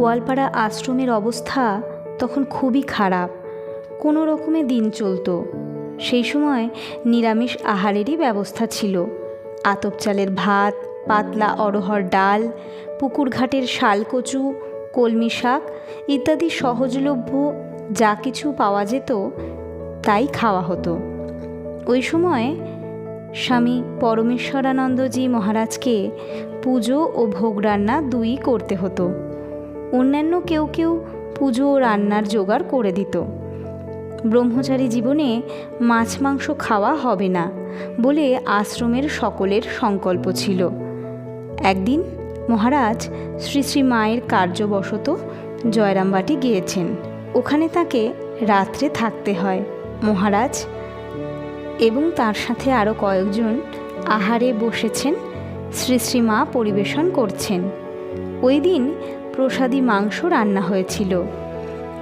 কোয়ালপাড়া আশ্রমের অবস্থা তখন খুবই খারাপ। কোনো রকমে দিন চলতো। সেই সময় নিরামিষ আহারেরই ব্যবস্থা ছিল। আতপ চালের ভাত, পাতলা অরহর ডাল পুকুরঘাটের শালকচু, কলমি শাক ইত্যাদি সহজলভ্য যা কিছু পাওয়া যেত, তাই খাওয়া হতো। ওই সময় স্বামী পরমেশ্বরানন্দজি মহারাজকে পুজো ও ভোগ রান্না দুই করতে হতো। অন্যান্য কেউ কেউ পুজো ও রান্নার জোগাড় করে দিত। ব্রহ্মচারী জীবনে মাছ মাংস খাওয়া হবে না বলে আশ্রমের সকলের সংকল্প ছিল। একদিন মহারাজ শ্রী শ্রী মায়ের কার্যবশত জয়রামবাটি গিয়েছেন। ওখানে তাকে রাত্রে থাকতে হয়। মহারাজ এবং তার সাথে আরও কয়েকজন আহারে বসেছেন, শ্রী শ্রী মা পরিবেশন করছেন। ওই দিন প্রসাদী মাংস রান্না হয়েছিল।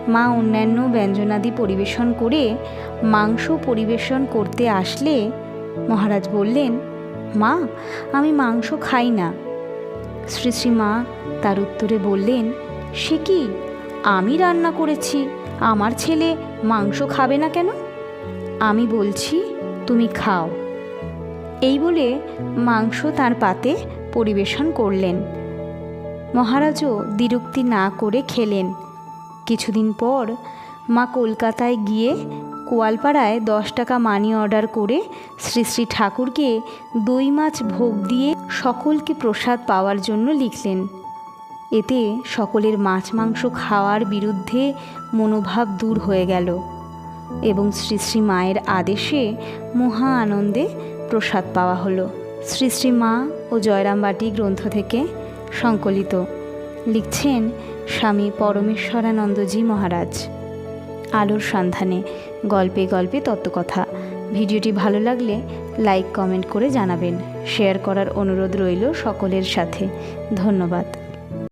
মা অন্যান্য ব্যঞ্জনাদি পরিবেশন করে মাংস পরিবেশন করতে আসলে মহারাজ বললেন, মা, আমি মাংস খাই না। শ্রী শ্রী মা তার উত্তরে বললেন, সে কি? আমি রান্না করেছি, আমার ছেলে মাংস খাবে না কেন? আমি বলছি, তুমি খাও। এই বলে মাংস তার পাতে পরিবেশন করলেন। মহারাজও দ্বিরুক্তি না করে খেলেন। কিছুদিন পর মা কলকাতায় গিয়ে কোয়ালপাড়ায় দশ টাকা মানি অর্ডার করে শ্রী শ্রী ঠাকুরকে দই মাছ ভোগ দিয়ে সকলকে প্রসাদ পাওয়ার জন্য লিখলেন। এতে সকলের মাছ মাংস খাওয়ার বিরুদ্ধে মনোভাব দূর হয়ে গেল এবং শ্রী শ্রী মায়ের আদেশে মহা আনন্দে প্রসাদ পাওয়া হলো। শ্রী শ্রী মা ও জয়রামবাটি গ্রন্থ থেকে সংকলিত। লিখছেন স্বামী পরমেশ্বরানন্দজি মহারাজ। আলোর সন্ধানে গল্পে গল্পে তত্ত্বকথা। ভিডিওটি ভালো লাগলে লাইক, কমেন্ট করে জানাবেন। শেয়ার করার অনুরোধ রইল সকলের সাথে। ধন্যবাদ।